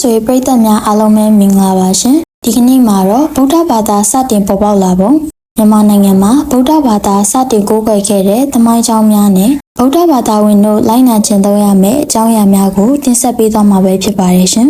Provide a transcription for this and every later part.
ဆွေပရိသတ်များအားလုံးပဲမင်္ဂလာပါရှင်ဒီကနေ့မှာတော့ဗုဒ္ဓဘာသာစတင်ပေါ်ပေါက်လာပုံမြန်မာနိုင်ငံမှာဗုဒ္ဓဘာသာစတင်ကိုးကွယ်ခဲ့တဲ့သမိုင်းကြောင်းများနဲ့ဗုဒ္ဓဘာသာဝင်တို့လိုက်နာကျင့်သုံးရမယ့်အကြောင်းအရာများကိုတင်ဆက်ပေးသွားမှာပဲဖြစ်ပါတယ်ရှင်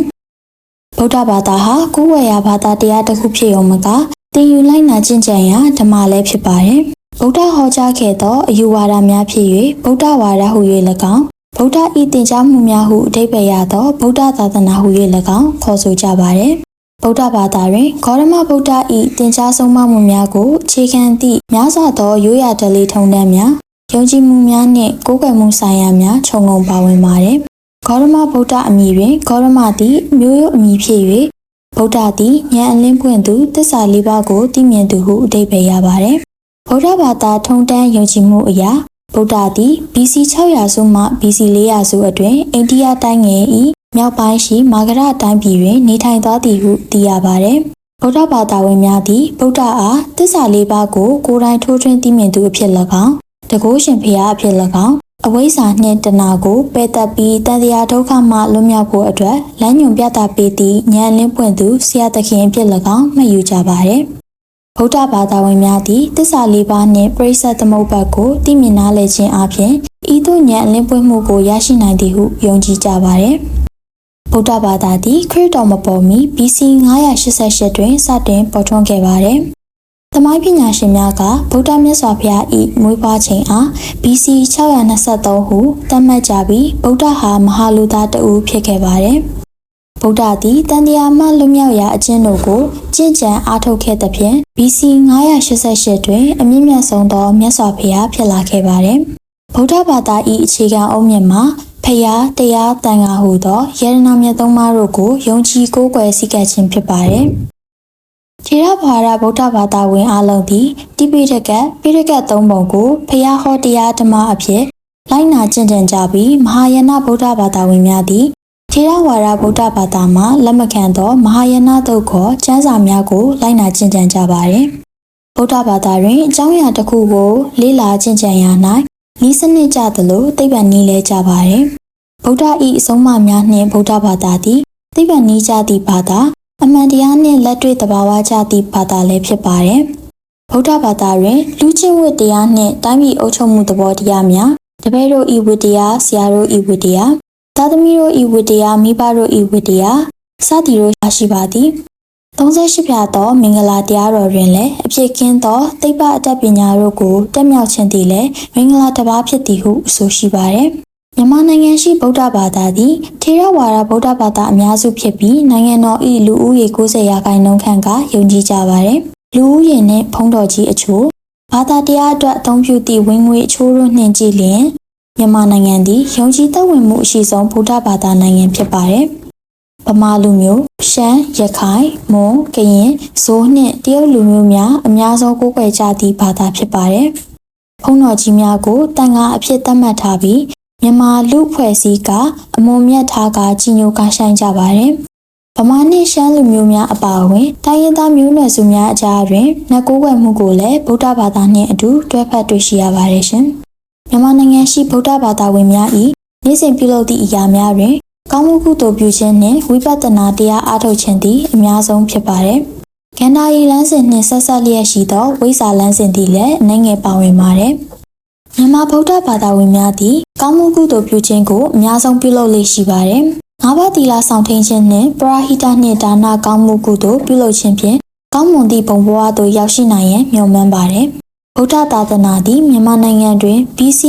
ဗုဒ္ဓဘာသာဟာကိုးကွယ်ရာဘာသာတရားတစ်ခုဖြစ်ရုံမကသင်ယူလိုက်နာကျင့်ကြံရာဓမ္မလည်းဖြစ်ပါတယ်ဗုဒ္ဓဟောကြားခဲ့သောအယူဝါဒများဖြစ်၍ဗုဒ္ဓဝါဒဟု၍၎င်း ဗုဒ္ဓဤသင်ကြားမှုများဟုအဓိပ္ပာယ်ရသောဗုဒ္ဓသာသနာဟု၍၎င်းခေါ်ဆိုကြပါသည်ဗုဒ္ဓဘာသာတွင်ဂေါရမဗုဒ္ဓဤသင်ကြားဆုံးမမှုများကိုအခြေခံသည့်များစွာသောရိုးရာဓလေ့ထုံးတမ်းများယုံကြည်မှုများနှင့်ကိုးကွယ်မှုဆိုင်ရာများခြုံငုံပါဝင်ပါသည်ဂေါရမဗုဒ္ဓအမည်တွင်ဂေါရမသည်မျိုးရိုးအမည်ဖြစ်၍ဗုဒ္ဓသည်ဉာဏ်အလင်းပွင့်သူသစ္စာလေးပါးကိုသိမြင်သူဟုအဓိပ္ပာယ်ရပါသည်ဗုဒ္ဓဘာသာထုံးတမ်းယုံကြည်မှုအရာ ဗုဒ္ဓသည် BC 600စုမှ BC 400စုအတွင်းအိန္ဒိယတိုင်းငယ်၏မြောက်ပိုင်းရှိမာဂရတိုင်းပြည်တွင် နေထိုင်သွားသည်ဟုသိရပါသည်ဗုဒ္ဓဘာသာဝင်များသည်ဗုဒ္ဓအားသစ္စာလေးပါးကိုကိုယ်တိုင်ထိုးထွင်းသိမြင်သူအဖြစ်၎င်းတကုရှင်ဖျားအဖြစ်၎င်းအဝိဇ္ဇာနှင့်တဏှာကိုပယ်တက်ပြီးတန်တရားဒုက္ခမှလွတ်မြောက်ဖို့အတွက်လမ်းညွန်ပြသပေးသည့်ဉာဏ်လင်းပွင့်သူဆရာသခင်အဖြစ်၎င်းမှတ်ယူကြပါသည် ဗုဒ္ဓဘာသာဝင်များသည်တစ္ဆာလေးပါးနှင့်ပရိစ္ဆေသမုပ္ပါကိုသိမြင်နားလည်ခြင်းအပြင်ဤသို့ဉာဏ်အလင်းပွင့်မှုကိုရရှိနိုင်သည်ဟုယုံကြည်ကြပါသည်ဗုဒ္ဓဘာသာသည်ခရစ်တော်မပေါ်မီ BC 988တွင်စတင်ပေါ်ထွန်းခဲ့ပါသည်။သမိုင်းပညာရှင်များကဗုဒ္ဓမြတ်စွာဘုရား၏မွေးဖွားချိန်အား BC 623ဟုသတ်မှတ်ကြပြီးဗုဒ္ဓဟာမဟာလူသားတဦးဖြစ်ခဲ့ပါတယ်။ ဗုဒ္ဓသည်တန်တရားမှလွတ်မြောက်ရာအကျင့်တို့ကိုကျင့်ကြံအားထုတ်ခဲ့သဖြင့် BC 988တွင်အမြင့်မြတ်ဆုံးသောမြတ်စွာဘုရားဖြစ်လာခဲ့ပါတယ်။ဗုဒ္ဓဘာသာ၏အခြေခံအုတ်မြစ်မှာဖျားတရားတန်ခါဟုသောယရနာမြတ်သုံးပါးတို့ကိုယုံကြည်ကိုးကွယ်စည်းကပ်ခြင်းဖြစ်ပါတယ်။ခြေရဘာရဗုဒ္ဓဘာသာဝင်အလုံးသည်တိပိဋကတ်ပိဋကတ်သုံးပုံကိုဖျားဟောတရားဓမ္မအဖြစ်လိုက်နာကျင့်ကြံကြပြီးမဟာယနာဗုဒ္ဓဘာသာဝင်များသည် ခြေရဝါရဗုဒ္ဓဘာသာမှာလက်မခံသောမဟာယနာတုတ်ခေါ်ကျမ်းစာများကိုလိုက်နာကျင့်ကြံကြပါတယ်။ဗုဒ္ဓဘာသာတွင်အကြောင်းအရာတစ်ခုကိုလေ့လာကျင့်ကြံရ၌ဤစနစ်ကြသလိုသိပ္ပံနည်းလဲကြပါတယ်။ဗုဒ္ဓဤအဆုံးအမများနှင့်ဗုဒ္ဓဘာသာသည်သိပ္ပံနည်းကြသည့်ဘာသာအမှန်တရားနှင့်လက်တွေ့သဘာဝကြသည့်ဘာသာလည်းဖြစ်ပါတယ်။ဗုဒ္ဓဘာသာတွင်လူချင်းဝတ်တရားနှင့်တိုင်းပြည်အုပ်ချုပ်မှုသဘောတရားများတပည့်တို့ဤဝတ္တရားဆရာတို့ဤဝတ္တရား သားသမီးတို့ဤဝတ္တရားမိဘတို့ဤဝတ္တရားစသည်တို့ရှိပါသည်38ဖြာသောမင်္ဂလာတရားတော်တွင်လည်းအဖြစ်ကင်းသောသိပ္ပအတတ်ပညာတို့ကိုတက်မြောက်ခြင်းသည်လည်းမင်္ဂလာတစ်ပါးဖြစ်သည်ဟုအဆိုရှိပါသည်မြန်မာနိုင်ငံရှိဗုဒ္ဓဘာသာသည်ထေရဝါဒဗုဒ္ဓဘာသာအများစုဖြစ်ပြီးနိုင်ငံတော်၏လူဦးရေ90ရာခိုင်နှုန်းခန့်ကယုံကြည်ကြပါသည်လူဦးရေနှင့်ဖုံးတော်ကြီးအချို့ဘာသာတရားအတွက်အသုံးပြုသည့်ဝင်ငွေအချို့တို့နှင့်ကြည့်လျင် မြန်မာနိုင်ငံသည်ယုံကြည်သက်ဝင်မှုအရှိဆုံးဗုဒ္ဓဘာသာနိုင်ငံဖြစ်ပါတယ်ဗမာလူမျိုးရှမ်းရခိုင်မွန်ကရင်ဇိုးနှင့်တရုတ်လူမျိုးများအများဆုံးကိုးကွယ်ကြသည့်ဘာသာဖြစ်ပါတယ်။ဖုံးတော်ကြီးများကိုတန်ခါအဖြစ်သတ်မှတ်ထားပြီးမြန်မာလူဖွဲ့စည်းကအမုံမြတ်ထားကကြီးညိုကဆိုင်ကြပါတယ်။ဗမာနှင့်ရှမ်းလူမျိုးများအပါအဝင်တိုင်းရင်းသားမျိုးနွယ်စုများအကြားတွင်နှက်ကိုးကွယ်မှုကိုလည်းဗုဒ္ဓဘာသာနှင့်အတူတွဲဖက်တွေ့ရှိရပါတယ်ရှင်။ မြန်မာနိုင်ငံရှိဗုဒ္ဓဘာသာဝင်များ၏နေ့စဉ်ပြုလုပ်သည့်အရာများတွင် ကောင်းမှုကုသိုလ်ပြုခြင်းနှင့်ဝိပဿနာတရားအားထုတ်ခြင်းသည်အများဆုံးဖြစ်ပါတယ်။ကန္တာရီလမ်းစဉ်နှင့်ဆက်ဆက်လျက်ရှိသောဝိဇာလမ်းစဉ်သည်လည်းအနေငယ်ပါဝင်ပါတယ်။မြန်မာဗုဒ္ဓဘာသာဝင်များသည်ကောင်းမှုကုသိုလ်ပြုခြင်းကိုအများဆုံးပြုလုပ်လေ့ရှိပါတယ်။ငါးပါးသီလဆောင်ထိန်ခြင်းနှင့်ပရာဟိတနှင့်ဒါနကောင်းမှုကုသိုလ်ပြုလုပ်ခြင်းဖြင့်ကောင်းမွန်သည့်ဘုံဘဝသို့ရောက်ရှိနိုင်ရန်မျှော်မှန်းပါတယ်။ ဗုဒ္ဓသာသနာသည်မြန်မာနိုင်ငံတွင် BC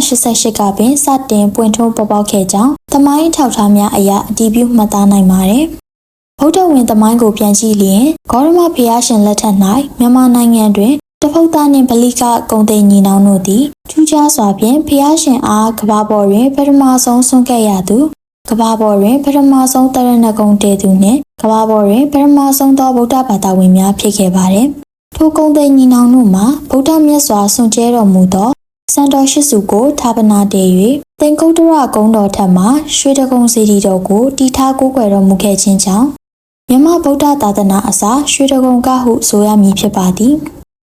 988ကပင်စတင်ပွင့်ထွန်းပေါ်ပေါက်ခဲ့ကြောင်းသမိုင်းထောက်ထားများအရအတည်ပြုမှတ်သားနိုင်ပါတယ်။ဗုဒ္ဓဝင်သမိုင်းကိုပြန်ကြည့်လျင်ဂေါရမဘုရားရှင်လက်ထက်၌မြန်မာနိုင်ငံတွင်တဖုတ်သားနှင့်ဗလိကဂုံသိညီနောင်တို့သည်ထူးခြားစွာဖြင့်ဘုရားရှင်အားကဘာပေါ်တွင်ပထမဆုံးဆွန့်ခဲ့ရသူကဘာပေါ်တွင်ပထမဆုံးတရဏဂုံတည်သူနှင့်ကဘာပေါ်တွင်ပထမဆုံးသောဗုဒ္ဓဘာသာဝင်များဖြစ်ခဲ့ပါသည် ထိုကုံသိညီနောင်တို့မှာဗုဒ္ဓမြတ်စွာဆွန်ကျဲတော်မူသောစံတော်ရှိစုကိုဌာပနာတည်၍သင်္ကုတ္တရကုန်းတော်ထက်မှရွှေတကုံစီတီတော်ကိုတည်ထားကိုးကွယ်တော်မူခဲ့ခြင်းကြောင့်မြမဗုဒ္ဓသာသနာအစာရွှေတကုံကဟုဆိုရမည်ဖြစ်ပါသည်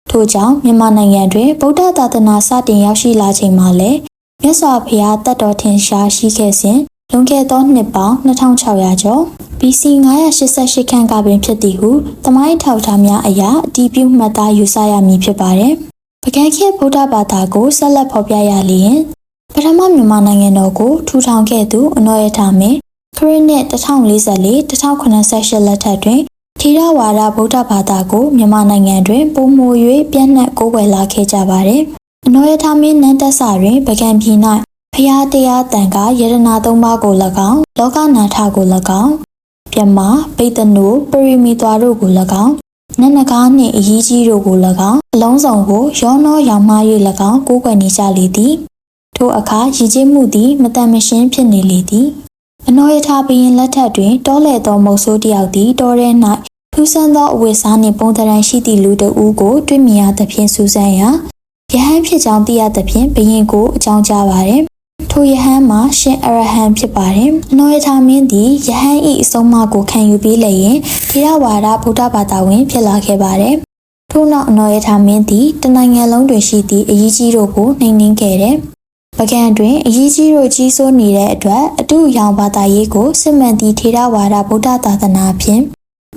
ထို့ကြောင့်မြန်မာနိုင်ငံတွင်ဗုဒ္ဓသာသနာစတင်ရောက်ရှိလာချိန်မှာလည်းမြတ်စွာဘုရားတတ်တော်ထင်ရှားရှိခဲ့စဉ် လွန်ခဲ့သောနှစ်ပေါင်း2600ကျော် BC BC 988ခန့်ကပင်ဖြစ်သည်ဟုတမိုင်းထောက်ထားများအရာအတည်ပြုမှတ်သားယူဆရမည်ဖြစ်ပါတယ်။ပကံခေတ်ဗုဒ္ဓဘာသာကိုဆက်လက်ဖော်ပြရလျင်ပထမမြန်မာနိုင်ငံတော်ကိုထူထောင်ခဲ့သူအနော်ရထမင်းခရစ်နှစ်1044 1088လက်ထက်တွင်ထေရဝါဒဗုဒ္ဓဘာသာကိုမြန်မာနိုင်ငံတွင်ပုံမို၍ပြန့်နှံ့ကိုးကွယ်လာခဲ့ကြပါတယ်။အနော်ရထမင်းနန်းတက်စာတွင်ပကံပြည်၌ ဖျားတရားတန်ကယရနာသုံးပါးကို၎င်းလောကနာထကို၎င်းပြမပိတနုပရိမီသွားတို့ကို၎င်းနန္နကားနှင့်အရေးကြီးတို့ကို၎င်းအလုံးစုံကိုရောနှောရောင်မား၍၎င်းကိုးကွယ်နေကြလေသည်ထိုအခါရည်ကြည်မှုသည်မတန်မရှင်းဖြစ်နေလေသည်အနောယထာဘရင်လက်ထက်တွင်တောလဲသောမုတ်ဆိုးတယောက်သည်တောထဲ၌ထူးဆန်းသောအဝတ်စားနှင့်ပုံသဏ္ဍာန်ရှိသည့်လူတစ်ဦးကိုတွေ့မြင်ရသဖြင့်စူးစမ်းရာယဟန်ဖြစ်ကြောင်းသိရသဖြင့်ဘရင်ကိုအကြောင်းကြားပါသည် ထိုယဟန်မှာရှင်အရဟံဖြစ်ပါတယ်။အနောယထာမင်းသည်ယဟန်၏အဆုံးအမကိုခံယူပြီးလျင်ထေရဝါဒဗုဒ္ဓဘာသာဝင် ဖြစ်လာခဲ့ပါတယ်။ထို့နောက်အနောယထာမင်းသည်တနိုင်ငံလုံးတွင်ရှိသည့်အရေးကြီးတို့ကိုနှိမ်နင်းခဲ့တယ်။ပကံတွင်အရေးကြီးတို့ကြီးစိုးနေတဲ့အတွက်အတုရောင်ဘာသာရေးကိုစစ်မှန်သည့်ထေရဝါဒဗုဒ္ဓသာသနာဖြင့်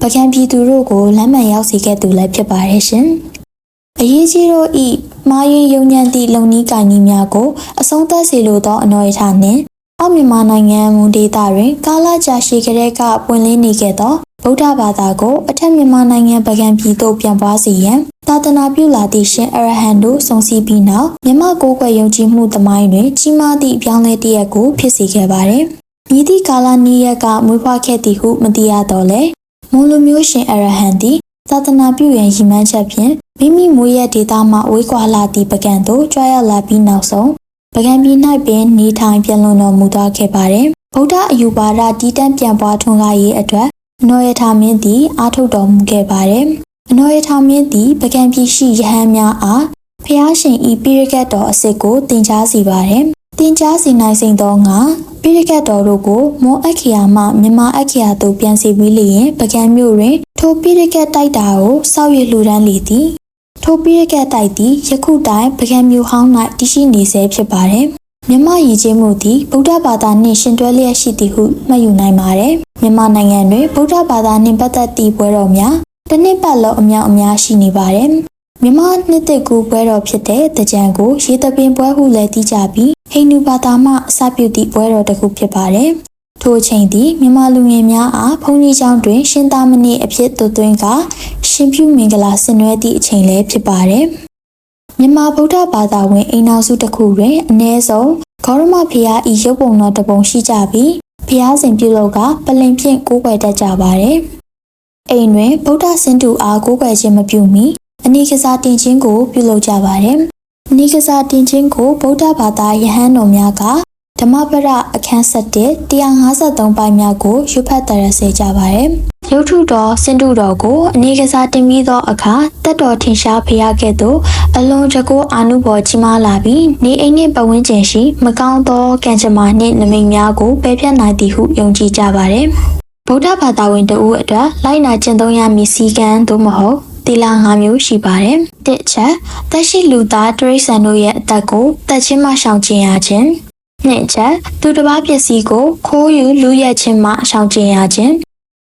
ပကံပြည်သူတို့ကိုလမ်းမှန်ရောက်စေခဲ့သူလည်းဖြစ်ပါတယ်ရှင်။ အရေးကြီးတို့ဤမာရင်ယုံညံ့သည့်လုံနီးကိုင်နီးများကိုအဆုံးသတ်စေလိုသောအနော်ရထနှင့်အောက်မြန်မာနိုင်ငံမူဒေသတွင်ကာလကြာရှည်ကလေးကပွင့်လင်းနေခဲ့သောဗုဒ္ဓဘာသာကိုအထက်မြန်မာနိုင်ငံပကံပြည်သို့ပြန်ပွားစေရန်သာသနာပြုလာသည့်ရှင်အရဟံတို့စုံစည်းပြီးနောက်မြမကိုးကွယ်ယုံကြည်မှုသမိုင်းတွင်ကြီးမားသည့်ပြောင်းလဲတစ်ရက်ကိုဖြစ်စေခဲ့ပါသည်။မြည်သည့်ကာလနီးရက်ကမွေးဖွားခဲ့သည်ဟုမသိရတော့လေမွန်လူမျိုးရှင်အရဟံသည် သာသနာပြုရန်ရည်မှန်းချက်ဖြင့်မိမိမွေးရဒေသမှဝေးကွာလာသည့်ပကံသို့ကြွားရောက်လာပြီးနောက်ဆုံးပကံပြည်၌ပင်နေထိုင်ပြန်လွန်တော်မူသွားခဲ့ပါတယ်။ဗုဒ္ဓအယူပါဒတည်တံ့ပြန်ပွားထွန်းကားရေးအတွက်အနောယထာမင်းသည်အားထုတ်တော်မူခဲ့ပါတယ်။အနောယထာမင်းသည်ပကံပြည်ရှိယဟန်များအားဖျားရှင်ဤပိရကတ်တော်အစစ်ကိုတင် जा စီပါတယ်။ တင် जा စီနိုင်စိန်သောငါပိရကတ်တော်တို့ကိုမွန်အခရာမှမြမအခရာသို့ပြန်စီပြီးလျင်ပကံမြို့တွင် ထိုပိရကတ်တိုက်တာကိုစောက်ရလှူဒန်းလေသည်ထိုပိရကတ်တိုက်သည်ယခုတိုင်ပကံမြို့ဟောင်း၌တရှိနေဆဲဖြစ်ပါတယ်မြမရည်ချင်းမှုသည်ဗုဒ္ဓဘာသာနှင့်ရှင်တွဲလျက်ရှိသည်ဟုမှတ်ယူနိုင်ပါတယ်မြန်မာနိုင်ငံတွင်ဗုဒ္ဓဘာသာနှင့်ပတ်သက်သည့်ပွဲတော်များတစ်နှစ်ပတ်လုံးအများအများရှိနေပါတယ်မြန်မာနှစ်သက်ကူပွဲတော်ဖြစ်တဲ့တကြံကိုရေတပင်ပွဲဟုလည်းသိကြပြီး ဟိန္ဒူဘာသာမှအစပြုသည့်ပွဲတော်တစ်ခုဖြစ်ပါတယ်။ထိုအချိန်သည်မြန်မာလူငယ်များအားဘုန်းကြီးကျောင်းတွင်ရှင်သာမဏေအဖြစ်သွသွင်းကရှင်ပြုမင်္ဂလာဆင်နွှဲသည့်အချိန်လည်းဖြစ်ပါတယ်။မြန်မာဗုဒ္ဓဘာသာဝင်အိမ်နောက်စုတစ်ခုတွင်အ ਨੇ ဆုံးဂေါရမဖျားဤရုပ်ပုံတော်တစ်ပုံရှိကြပြီးဖျားစဉ်ပြုလုပ်ကပလင်ဖြင့်ကိုးကွယ်တတ်ကြပါတယ်။အိမ်တွင်ဗုဒ္ဓဆင်းတူအားကိုးကွယ်ခြင်းမပြုမီအနိကစားတင်ခြင်းကိုပြုလုပ်ကြပါတယ်။အ နိကစားတင်ခြင်းကိုဗုဒ္ဓဘာသာယဟန်တော်များကဓမ္မပဒအခန်း7 153ပိုင်များကိုရွတ်ဖတ်တရစေကြပါတယ်။ရုပ်ထုတော်စင်တုတော်ကိုအနေကစားတင်ပြီးသောအခါတက်တော်ထင်ရှားဖျားခဲ့သို့အလွန်ကြကိုးအာနုဘော်ကြီးမားလာပြီးနေအိမ်နှင့်ပတ်ဝန်းကျင်ရှိမကောင်းသောကံကြမ္မာနှင့်နမိတ်များကိုပယ်ဖျက်နိုင်သည်ဟုယုံကြည်ကြပါတယ်။ဗုဒ္ဓဘာသာဝင်တို့အတွက်လိုက်နာကျင့်သုံးရမည့်စည်းကမ်းသို့မဟုတ် သီလ၅မျိုးရှိပါတယ်။တစ်ချက်သက်ရှိလူသားတရိษံတို့ရဲ့အသက်ကိုတက်ချင်းမှရှောင်ကျဉ်ရခြင်းနှစ်ချက်သူတစ်ပါးပစ္စည်းကိုခိုးယူလူရက်ခြင်းမှရှောင်ကျဉ်ရခြင်း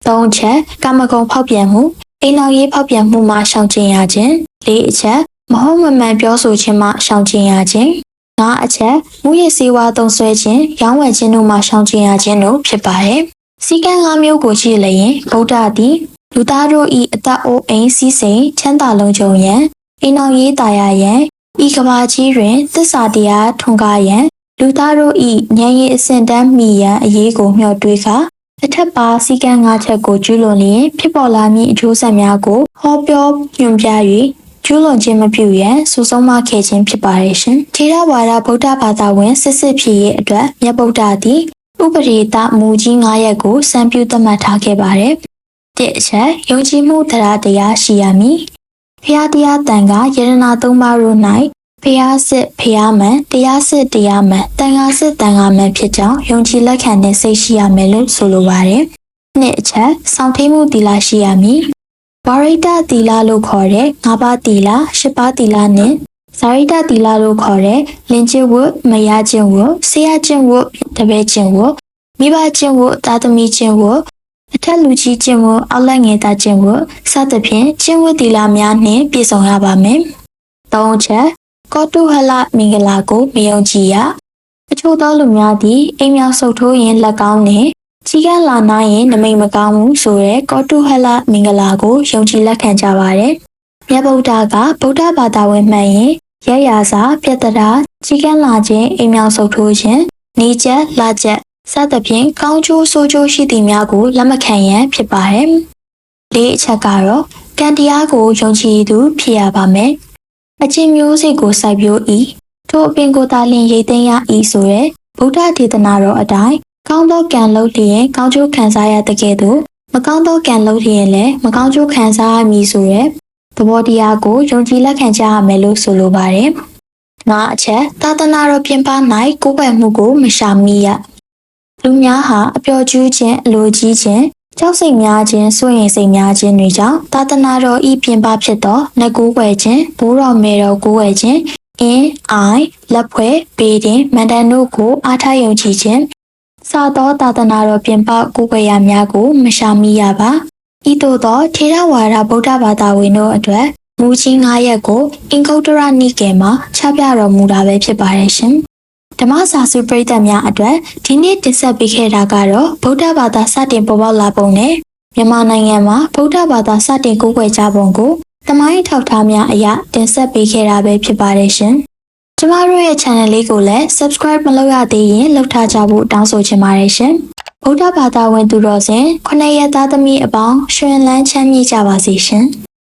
သုံးချက်ကာမဂုဏ်ဖောက်ပြန်မှုအိမ်တော်ရေးဖောက်ပြန်မှုမှရှောင်ကျဉ်ရခြင်းလေးအချက်မဟုတ်မမှန်ပြောဆိုခြင်းမှရှောင်ကျဉ်ရခြင်းငါအချက်မူရစေဝါသုံးဆွဲခြင်းရောင်းဝယ်ခြင်းတို့မှရှောင်ကျဉ်ရခြင်းတို့ဖြစ်ပါတယ်စီကံ၅မျိုးကိုကြည့်လျင်ဗုဒ္ဓသည် လူသားတို့၏အသက်အိုးအိမ်စီးစိမ်ချမ်းသာလုံးကြုံရန်အိမ်အောင်ရေးတာရရန်ဤကဘာကြီးတွင်သစ္စာတရားထွန်းကားရန်လူသားတို့၏ဉာဏ်ရည်အစဉ်တန်းမိရန်အရေးကိုမျှော်တွေးကာအထက်ပါစီကံ၅ချက်ကိုကျူးလွန်လျင်ဖြစ်ပေါ်လာမည့်အကျိုးဆက်များကိုဟောပြောညွှန်ပြ၍ကျူးလွန်ခြင်းမပြုရန်စူဆုံးမခဲ့ခြင်းဖြစ်ပါရဲ့ရှင်ထေရဝါဒဗုဒ္ဓဘာသာဝင်စစ်စစ်ဖြစ်ရဲ့အတွက်မြတ်ဗုဒ္ဓသည်ဥပရိတမူကြီး9ရက်ကိုစံပြုသတ်မှတ်ထားခဲ့ပါတယ် တစ်အချက်ယုံကြည်မှုတရားတရားရှိရမည်ဖျားတရားတန်ကယရနာသုံးပါးတို့၌ဖျားစစ်ဖျားမှန်တရားစစ်တရားမှန်တန်ခါစစ်တန်ခါမှန်ဖြစ်ကြောင်းယုံကြည်လက်ခံတဲ့စိတ်ရှိရမယ်လို့ဆိုလိုပါတယ်နှစ်အချက်စောင့်ထိန်မှုသီလရှိရမည်ဝရိတသီလလို့ခေါ်တဲ့၅ပါးသီလ၈ပါးသီလနဲ့ဇာရိတသီလလို့ခေါ်တဲ့လင်ကျင့်ဝတ်မရခြင်းဝတ်ဆရာကျင့်ဝတ်တပည့်ကျင့်ဝတ်မိဘကျင့်ဝတ်သာသမီကျင့်ဝတ် အထက်လူကြီးကျင့်ဝတ်အောက်လက်ငယ်သားကျင့်ဝတ်စသဖြင့်ကျင့်ဝတ်သီလများနှင့်ပြည့်စုံရပါမယ်။သုံးချက်ကောတုဟလမင်္ဂလာကိုမယုံကြည်ရအချို့သောလူများသည်အိမ်မြောင်ဆုပ်ထိုးရင်လက်ကောင်းနှင့်ကြီးကန်းလာနာရင်နမိတ်မကောင်းဘူးဆိုရဲကောတုဟလမင်္ဂလာကိုယုံကြည်လက်ခံကြပါတယ်။မြတ်ဗုဒ္ဓကဗုဒ္ဓဘာသာဝင်မှန်ရင်ရရစာပြတ္တရာကြီးကန်းလာခြင်းအိမ်မြောင်ဆုပ်ထိုးခြင်းနေချက်လာချက် စသဖြင့်ကောင်းကျိုးဆိုးကျိုးရှိသည်များကိုလက်မခံရန်ဖြစ်ပါတယ်။လေးအချက်ကတော့ကံတရားကိုယုံကြည်သူဖြစ်ရပါမယ်။အချင်းမျိုးစိတ်ကိုစိုက်ပျိုး၏ထိုအပင်ကိုသာလျှင်ရိတ်သိမ်းရ၏ဆိုရဲဗုဒ္ဓဒေသနာတော်အတိုင်းကောင်းသောကံလုပ်လျင်ကောင်းကျိုးခံစားရတဲ့ကဲ့သို့မကောင်းသောကံလုပ်လျင်လည်းမကောင်းကျိုးခံစားရမည်ဆိုရဲသဘောတရားကိုယုံကြည်လက်ခံကြရမယ်လို့ဆိုလိုပါတယ်။ငါအချက်သာသနာတော်ပြင်ပ၌ကိုယ်ွယ်မှုကိုမရှာမိရ။ လူများဟာအပျော်ကျူးခြင်းအလိုကြီးခြင်းကြောက်စိတ်များခြင်းစိုးရင်စိတ်များခြင်းတွေကြောင့်သာသနာတော်ဤပြင်ပဖြစ်သောနတ်ကိုးွယ်ခြင်းဘိုးတော်မေတော်ကိုးွယ်ခြင်းအင်းအိုင်လက်ဖွဲ့ပေတင်မန္တန်တို့ကိုအားထားယုံကြည်ခြင်းစသောသာသနာတော်ပြင်ပကိုးကွယ်ရာများကိုမရှာမိရပါဤသို့သောထေရဝါဒဗုဒ္ဓဘာသာဝင်တို့အတွက်မူကြီး9ရက်ကိုအင်္ဂုတ္တရနိကေမှာချပြတော်မူတာပဲဖြစ်ပါတယ်ရှင် ဓမ္မစာစုပရိသတ်များအတွက်ဒီနေ့တင်ဆက်ပေးခဲ့တာကတော့ဗုဒ္ဓဘာသာစတင်ပေါ်ပေါက်လာပုံနဲ့မြန်မာနိုင်ငံမှာဗုဒ္ဓဘာသာစတင်ကိုးကွယ်ကြပုံကိုတမိုင်းထောက်ထားများအရတင်ဆက်ပေးခဲ့တာပဲဖြစ်ပါတယ်ရှင်။ကျမတို့ရဲ့ channel လေးကိုလည်း subscribe မလုပ်ရသေးရင်လုပ်ထားကြဖို့တောင်းဆိုချင်ပါတယ်ရှင်။ဗုဒ္ဓဘာသာဝင်သူတော်စင်ခုနှစ်ရက်သားသမီးအပေါင်းရှင်လန်းချမ်းမြေ့ကြပါစေရှင်။